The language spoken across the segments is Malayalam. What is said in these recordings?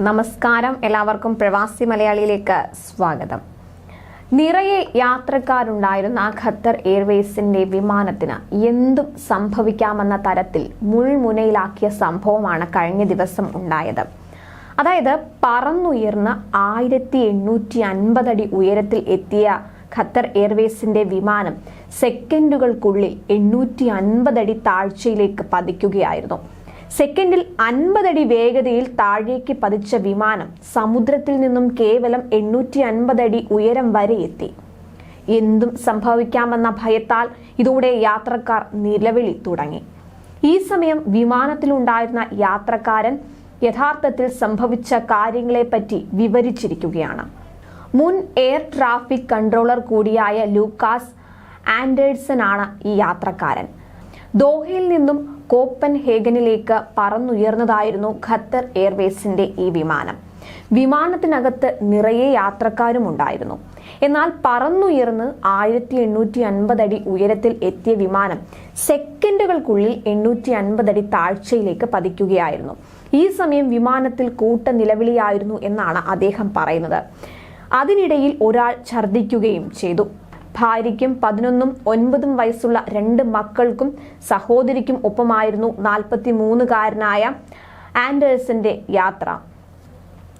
നമസ്കാരം. എല്ലാവർക്കും പ്രവാസി മലയാളിയിലേക്ക് സ്വാഗതം. നിറയെ യാത്രക്കാരുണ്ടായിരുന്ന ഖത്തർ എയർവേസിന്റെ വിമാനത്തിന് എന്തും സംഭവിക്കാമെന്ന തരത്തിൽ മുൾമുനയിലാക്കിയ സംഭവമാണ് കഴിഞ്ഞ ദിവസം ഉണ്ടായത്. അതായത് പറന്നുയർന്ന് ആയിരത്തി എണ്ണൂറ്റി അൻപതടി ഉയരത്തിൽ എത്തിയ ഖത്തർ എയർവേസിന്റെ വിമാനം സെക്കൻഡുകൾക്കുള്ളിൽ എണ്ണൂറ്റി അൻപതടി താഴ്ചയിലേക്ക് പതിക്കുകയായിരുന്നു. സെക്കൻഡിൽ അൻപതടി വേഗതയിൽ താഴേക്ക് പതിച്ച വിമാനം സമുദ്രത്തിൽ നിന്നും കേവലം എണ്ണൂറ്റി അൻപതടി ഉയരം വരെ എത്തി. എന്തും സംഭവിക്കാമെന്ന ഭയത്താൽ ഇതോടെ യാത്രക്കാർ നിലവിളി തുടങ്ങി. ഈ സമയം വിമാനത്തിലുണ്ടായിരുന്ന യാത്രക്കാരൻ യഥാർത്ഥത്തിൽ സംഭവിച്ച കാര്യങ്ങളെപ്പറ്റി വിവരിച്ചിരിക്കുകയാണ്. മുൻ എയർ ട്രാഫിക് കൺട്രോളർ കൂടിയായ ലൂക്കാസ് ആൻഡേഴ്സൺ ആണ് ഈ യാത്രക്കാരൻ. ദോഹയിൽ നിന്നും കോപ്പൻ ഹേഗനിലേക്ക് പറന്നുയർന്നതായിരുന്നു ഖത്തർ എയർവേസിന്റെ ഈ വിമാനം. വിമാനത്തിനകത്ത് നിറയെ യാത്രക്കാരും ഉണ്ടായിരുന്നു. എന്നാൽ പറന്നുയർന്ന് ആയിരത്തി എണ്ണൂറ്റി അൻപത് അടി ഉയരത്തിൽ എത്തിയ വിമാനം സെക്കൻഡുകൾക്കുള്ളിൽ എണ്ണൂറ്റി അൻപത് അടി താഴ്ചയിലേക്ക് പതിക്കുകയായിരുന്നു. ഈ സമയം വിമാനത്തിൽ കൂട്ട നിലവിളിയായിരുന്നു എന്നാണ് അദ്ദേഹം പറയുന്നത്. അതിനിടയിൽ ഒരാൾ ഛർദ്ദിക്കുകയും ചെയ്തു. ഭാര്യയ്ക്കും പതിനൊന്നും ഒൻപതും വയസ്സുള്ള രണ്ട് മക്കൾക്കും സഹോദരിക്കും ഒപ്പമായിരുന്നു നാൽപ്പത്തി മൂന്നുകാരനായ ആൻഡേഴ്സിന്റെ യാത്ര.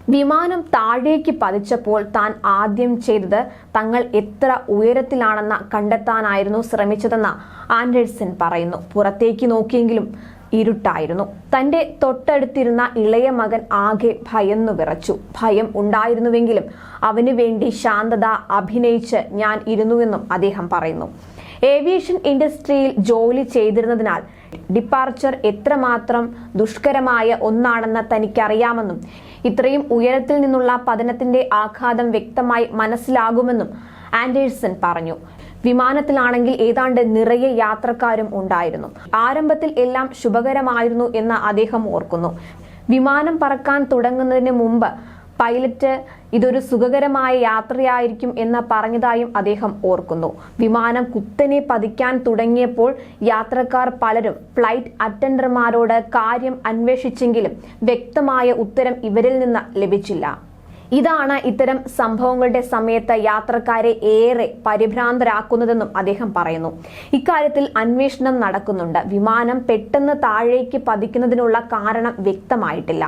വിമാനം താഴേക്ക് പതിച്ചപ്പോൾ താൻ ആദ്യം ചെയ്തത് തങ്ങൾ എത്ര ഉയരത്തിലാണെന്ന് കണ്ടെത്താനായിരുന്നു ശ്രമിച്ചതെന്ന് ആൻഡേഴ്സൺ പറയുന്നു. പുറത്തേക്ക് നോക്കിയെങ്കിലും ഇരുട്ടായിരുന്നു. തന്റെ തൊട്ടടുത്തിരുന്ന ഇളയ മകൻ ആകെ ഭയന്നു വിറച്ചു. ഭയം ഉണ്ടായിരുന്നുവെങ്കിലും അവന് വേണ്ടി ശാന്തത അഭിനയിച്ച് ഞാൻ ഇരുന്നുവെന്നും അദ്ദേഹം പറയുന്നു. ഏവിയേഷൻ ഇൻഡസ്ട്രിയിൽ ജോലി ചെയ്തിരുന്നതിനാൽ ഡിപ്പാർച്ചർ എത്രമാത്രം ദുഷ്കരമായ ഒന്നാണെന്ന് തനിക്കറിയാമെന്നും ഇത്രയും ഉയരത്തിൽ നിന്നുള്ള പതനത്തിന്റെ ആഘാതം വ്യക്തമായി മനസ്സിലാകുമെന്നും ആൻഡേഴ്സൺ പറഞ്ഞു. വിമാനത്തിലാണെങ്കിൽ ഏതാണ്ട് നിറയെ യാത്രക്കാരും ഉണ്ടായിരുന്നു. ആരംഭത്തിൽ എല്ലാം ശുഭകരമായിരുന്നു എന്ന് അദ്ദേഹം ഓർക്കുന്നു. വിമാനം പറക്കാൻ തുടങ്ങുന്നതിന് മുമ്പ് പൈലറ്റ് ഇതൊരു സുഖകരമായ യാത്രയായിരിക്കും എന്ന് പറഞ്ഞതായും അദ്ദേഹം ഓർക്കുന്നു. വിമാനം കുത്തനെ പതിക്കാൻ തുടങ്ങിയപ്പോൾ യാത്രക്കാർ പലരും ഫ്ലൈറ്റ് അറ്റൻഡർമാരോട് കാര്യം അന്വേഷിച്ചെങ്കിലും വ്യക്തമായ ഉത്തരം ഇവരിൽ നിന്ന് ലഭിച്ചില്ല. ഇതാണ് ഇത്തരം സംഭവങ്ങളുടെ സമയത്ത് യാത്രക്കാരെ ഏറെ പരിഭ്രാന്തരാക്കുന്നതെന്നും അദ്ദേഹം പറയുന്നു. ഇക്കാര്യത്തിൽ അന്വേഷണം നടക്കുന്നുണ്ട്. വിമാനം പെട്ടെന്ന് താഴേക്ക് പതിക്കുന്നതിനുള്ള കാരണം വ്യക്തമായിട്ടില്ല.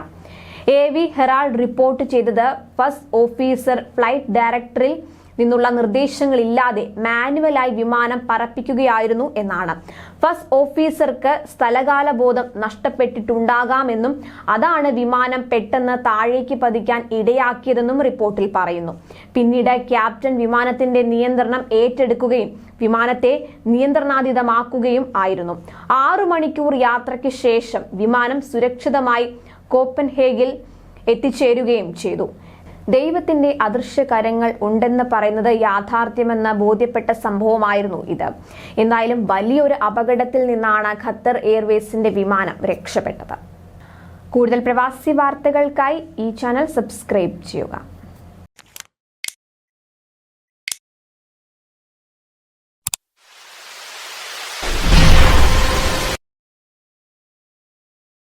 എ വി ഹെറാൾഡ് റിപ്പോർട്ട് ചെയ്തത് ഫസ്റ്റ് ഓഫീസർ ഫ്ലൈറ്റ് ഡയറക്ടറിൽ നിന്നുള്ള നിർദ്ദേശങ്ങളില്ലാതെ മാനുവലായി വിമാനം പറപ്പിക്കുകയായിരുന്നു എന്നാണ്. ഫസ്റ്റ് ഓഫീസർക്ക് സ്ഥലകാല ബോധം നഷ്ടപ്പെട്ടിട്ടുണ്ടാകാമെന്നും അതാണ് വിമാനം പെട്ടെന്ന് താഴേക്ക് പതിക്കാൻ ഇടയാക്കിയതെന്നും റിപ്പോർട്ടിൽ പറയുന്നു. പിന്നീട് ക്യാപ്റ്റൻ വിമാനത്തിന്റെ നിയന്ത്രണം ഏറ്റെടുക്കുകയും വിമാനത്തെ നിയന്ത്രണാതീതമാക്കുകയും ആയിരുന്നു. ആറു മണിക്കൂർ യാത്രയ്ക്ക് ശേഷം വിമാനം സുരക്ഷിതമായി കോപ്പൻഹേഗിൽ എത്തിച്ചേരുകയും ചെയ്തു. ദൈവത്തിന്റെ അദൃശ്യ കരങ്ങൾ ഉണ്ടെന്ന് പറയുന്നത് യാഥാർത്ഥ്യമെന്ന് ബോധ്യപ്പെട്ട സംഭവമായിരുന്നു ഇത്. എന്തായാലും വലിയൊരു അപകടത്തിൽ നിന്നാണ് ഖത്തർ എയർവേസിന്റെ വിമാനം രക്ഷപ്പെട്ടത്. കൂടുതൽ പ്രവാസി വാർത്തകൾക്കായി ഈ ചാനൽ സബ്സ്ക്രൈബ് ചെയ്യുക.